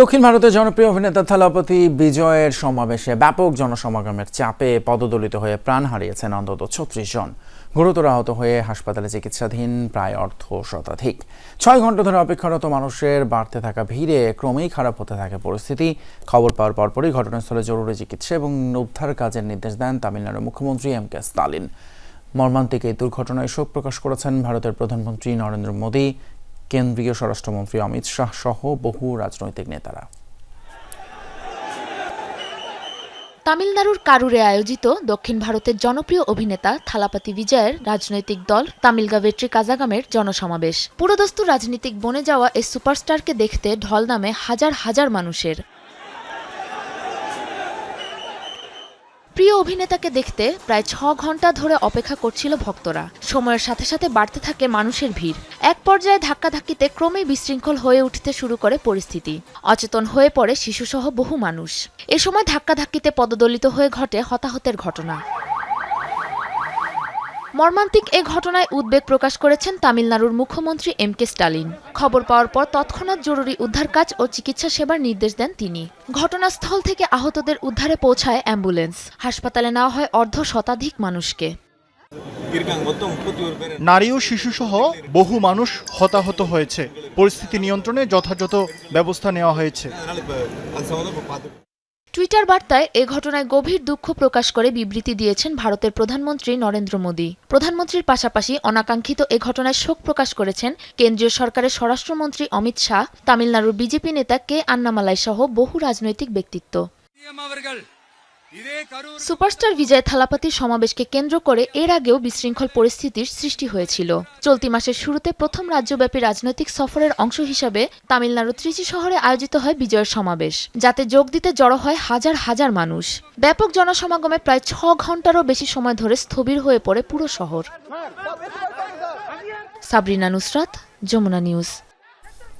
দক্ষিণ ভারতের জনপ্রিয় অভিনেতা থালাপতি বিজয়ের সমাবেশে ব্যাপক জনসমাগমের চাপে পদদলিত হয়ে প্রাণ হারিয়েছেন অন্তত ছত্রিশ জন। গুরুতর আহত হয়ে হাসপাতালে চিকিৎসাধীন প্রায় অর্ধ শতাধিক। ছয় ঘণ্টা ধরে অপেক্ষারত মানুষের বাড়তে থাকা ভিড়ে ক্রমেই খারাপ হতে থাকে পরিস্থিতি। খবর পাওয়ার পরপরই ঘটনাস্থলে জরুরি চিকিৎসা এবং উদ্ধার কাজের নির্দেশ দেন তামিলনাড়ুর মুখ্যমন্ত্রী এম কে স্টালিন। মর্মান্তিক এই দুর্ঘটনায় শোক প্রকাশ করেছেন ভারতের প্রধানমন্ত্রী নরেন্দ্র মোদী। কেন্দ্রীয় স্বরাষ্ট্রমন্ত্রী অমিত শাহ সহ বহু রাজনৈতিক নেতারা। তামিলনাড়ুর কারুরে আয়োজিত দক্ষিণ ভারতের জনপ্রিয় অভিনেতা থালাপাতি বিজয়ের রাজনৈতিক দল তামিলগা ভেট্রি কাজাগামের জনসমাবেশ। পুরোদস্তু রাজনীতিক বনে যাওয়া এই সুপারস্টারকে দেখতে ঢল নামে হাজার হাজার মানুষের। প্রিয় অভিনেতাকে দেখতে প্রায় ছ ঘণ্টা ধরে অপেক্ষা করছিল ভক্তরা। সময়ের সাথে সাথে বাড়তে থাকে মানুষের ভিড়। এক পর্যায়ে ধাক্কাধাক্কিতে ক্রমেই বিশৃঙ্খল হয়ে উঠতে শুরু করে পরিস্থিতি। অচেতন হয়ে পড়ে শিশুসহ বহু মানুষ। এ সময় ধাক্কাধাক্কিতে পদদলিত হয়ে ঘটে হতাহতের ঘটনা। মর্মান্তিক এ ঘটনায় উদ্বেগ প্রকাশ করেছেন তামিলনাড়ুর মুখ্যমন্ত্রী এম কে স্টালিন। খবর পাওয়ার পর তৎক্ষণাৎ জরুরি উদ্ধার কাজ ও চিকিৎসা সেবার নির্দেশ দেন তিনি। ঘটনাস্থল থেকে আহতদের উদ্ধারে পৌঁছায় অ্যাম্বুলেন্স। হাসপাতালে নেওয়া হয় অর্ধ শতাধিক মানুষকে। নারী ও শিশুসহ বহু মানুষ হতাহত হয়েছে। পরিস্থিতি নিয়ন্ত্রণে যথাযথ ব্যবস্থা নেওয়া হয়েছে। টুইটার বার্তায় এ ঘটনায় গভীর দুঃখ প্রকাশ করে বিবৃতি দিয়েছেন ভারতের প্রধানমন্ত্রী নরেন্দ্র মোদী। প্রধানমন্ত্রীর পাশাপাশি অনাকাঙ্ক্ষিত এ ঘটনায় শোক প্রকাশ করেছেন কেন্দ্রীয় সরকারের স্বরাষ্ট্রমন্ত্রী অমিত শাহ, তামিলনাড়ুর বিজেপি নেতা কে আন্নামালাই সহ বহু রাজনৈতিক ব্যক্তিত্ব। সুপারস্টার বিজয় থালাপাতির সমাবেশকে কেন্দ্র করে এর আগেও বিশৃঙ্খল পরিস্থিতির সৃষ্টি হয়েছিল। চলতি মাসের শুরুতে প্রথম রাজ্যব্যাপী রাজনৈতিক সফরের অংশ হিসাবে তামিলনাড়ু ত্রিচি শহরে আয়োজিত হয় বিজয়ের সমাবেশ, যাতে যোগ দিতে জড়ো হয় হাজার হাজার মানুষ। ব্যাপক জনসমাগমে প্রায় ছ ঘন্টারও বেশি সময় ধরে স্থবির হয়ে পড়ে পুরো শহর। সাবরিনা নুসরাত, যমুনা নিউজ।